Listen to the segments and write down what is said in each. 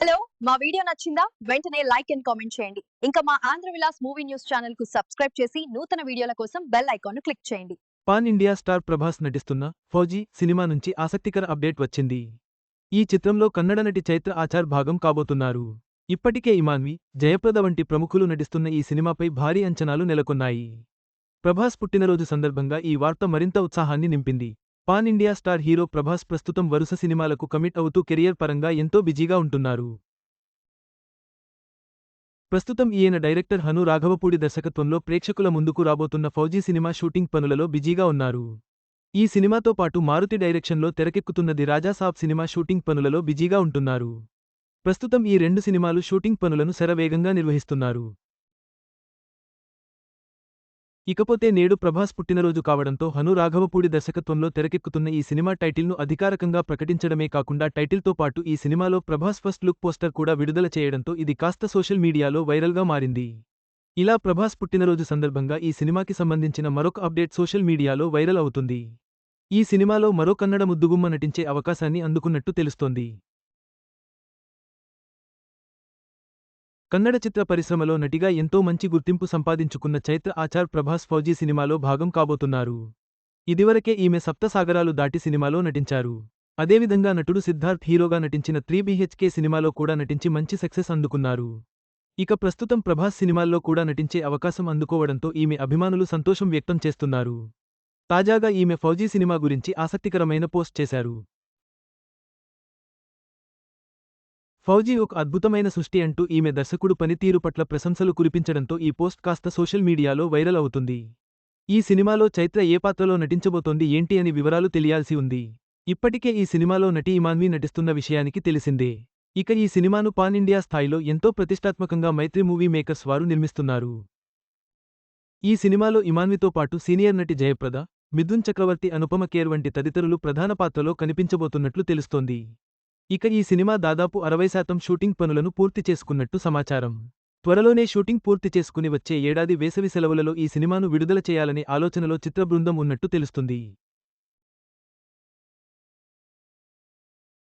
Hello మా video నచ్చిందా? వెంటనే లైక్ అండ్ కామెంట్ చేయండి. ఇంకా మా ఆంధ్ర విలాస్ మూవీ న్యూస్ ఛానల్కు సబ్స్క్రైబ్ చేసి నూతన వీడియోల కోసం బెల్ ఐకాన్ క్లిక్ చేయండి. పాన్ ఇండియా స్టార్ ప్రభాస్ నటిస్తున్న ఫౌజీ సినిమా నుంచి ఆసక్తికర అప్డేట్ వచ్చింది. ఈ చిత్రంలో కన్నడ నటి చైత్ర ఆచార్ భాగం కాబోతున్నారు. ఇప్పటికే ఇమాన్వి జయప్రద వంటి ప్రముఖులు నటిస్తున్న ఈ సినిమాపై భారీ అంచనాలు నెలకొన్నాయి. ప్రభాస్ పుట్టినరోజు సందర్భంగా ఈ వార్త మరింత ఉత్సాహాన్ని నింపింది. Pan India star hero Prabhas ప్రస్తుతం వరుస సినిమాలకు కమిట్ అవుతూ కెరియర్ పరంగా ఎంతో బిజీగా ఉంటున్నారు. ప్రస్తుతం ఈయన డైరెక్టర్ హను రాఘవపూడి దర్శకత్వంలో ప్రేక్షకుల ముందుకు రాబోతున్న ఫౌజీ సినిమా షూటింగ్ పనులలో బిజీగా ఉన్నారు. ఈ సినిమాతో పాటు మారుతి డైరెక్షన్లో తెరకెక్కుతున్నది రాజాసాబ్ సినిమా షూటింగ్ పనులలో బిజీగా ఉంటున్నారు. ప్రస్తుతం ఈ రెండు సినిమాలు షూటింగ్ పనులను శరవేగంగా నిర్వహిస్తున్నారు. ఇకపోతే నేడు ప్రభాస్ పుట్టినరోజు కావడంతో హను రాఘవపూడి దర్శకత్వంలో తెరకెక్కుతున్న ఈ సినిమా టైటిల్ను అధికారకంగా ప్రకటించడమే కాకుండా టైటిల్తో పాటు ఈ సినిమాలో ప్రభాస్ ఫస్ట్ లుక్ పోస్టర్ కూడా విడుదల చేయడంతో ఇది కాస్త సోషల్ మీడియాలో వైరల్గా మారింది. ఇలా ప్రభాస్ పుట్టినరోజు సందర్భంగా ఈ సినిమాకి సంబంధించిన మరొక అప్డేట్ సోషల్ మీడియాలో వైరల్ అవుతుంది. ఈ సినిమాలో మరో కన్నడ ముద్దుగుమ్మ నటించే అవకాశాన్ని అందుకున్నట్టు తెలుస్తోంది. కన్నడ చిత్ర పరిశ్రమలో నటిగా ఎంతో మంచి గుర్తింపు సంపాదించుకున్న చైత్ర ఆచార్ ప్రభాస్ ఫౌజీ సినిమాలో భాగం కాబోతున్నారు. ఇదివరకే ఈమె సప్తసాగరాలు దాటి సినిమాలో నటించారు. అదేవిధంగా నటుడు సిద్ధార్థ్ హీరోగా నటించిన త్రీ బీహెచ్కే సినిమాలో కూడా నటించి మంచి సక్సెస్ అందుకున్నారు. ఇక ప్రస్తుతం ప్రభాస్ సినిమాల్లో కూడా నటించే అవకాశం అందుకోవడంతో ఈమె అభిమానులు సంతోషం వ్యక్తం చేస్తున్నారు. తాజాగా ఈమె ఫౌజీ సినిమా గురించి ఆసక్తికరమైన పోస్ట్ చేశారు. ఫౌజీ ఒక అద్భుతమైన సృష్టి అంటూ ఈమె దర్శకుడు పనితీరు పట్ల ప్రశంసలు కురిపించడంతో ఈ పోస్ట్ కాస్త సోషల్ మీడియాలో వైరల్ అవుతుంది. ఈ సినిమాలో చైత్ర ఏ పాత్రలో నటించబోతోంది ఏంటి అని వివరాలు తెలియాల్సి ఉంది. ఇప్పటికే ఈ సినిమాలో నటి ఇమాన్వి నటిస్తున్న విషయానికి తెలిసిందే. ఇక ఈ సినిమాను పాన్ ఇండియా స్థాయిలో ఎంతో ప్రతిష్టాత్మకంగా మైత్రి మూవీ మేకర్స్ వారు నిర్మిస్తున్నారు. ఈ సినిమాలో ఇమాన్వితో పాటు సీనియర్ నటి జయప్రద మిథున్ చక్రవర్తి అనుపమ కేర్ వంటి తదితరులు ప్రధాన పాత్రలో కనిపించబోతున్నట్లు తెలుస్తోంది. ఇక ఈ సినిమా దాదాపు అరవై శాతం షూటింగ్ పనులను పూర్తి చేసుకున్నట్టు సమాచారం. త్వరలోనే షూటింగ్ పూర్తి చేసుకుని వచ్చే ఏడాది వేసవి సెలవులలో ఈ సినిమాను విడుదల చేయాలనే ఆలోచనలో చిత్రబృందం ఉన్నట్టు తెలుస్తుంది.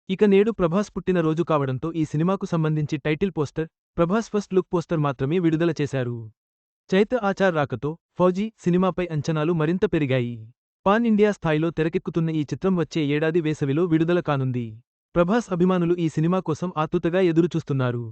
ఇక నేడు ప్రభాస్ పుట్టిన రోజు కావడంతో ఈ సినిమాకు సంబంధించి title poster Prabhas first look poster మాత్రమే విడుదల చేశారు. చైత్ర ఆచార్ రాకతో ఫౌజీ సినిమాపై అంచనాలు మరింత పెరిగాయి. పాన్ ఇండియా స్థాయిలో తెరకెక్కుతున్న ఈ చిత్రం వచ్చే ఏడాది వేసవిలో విడుదల కానుంది. ప్రభాస్ అభిమానులు ఈ సినిమా కోసం ఆతృతగా ఎదురుచూస్తున్నారు.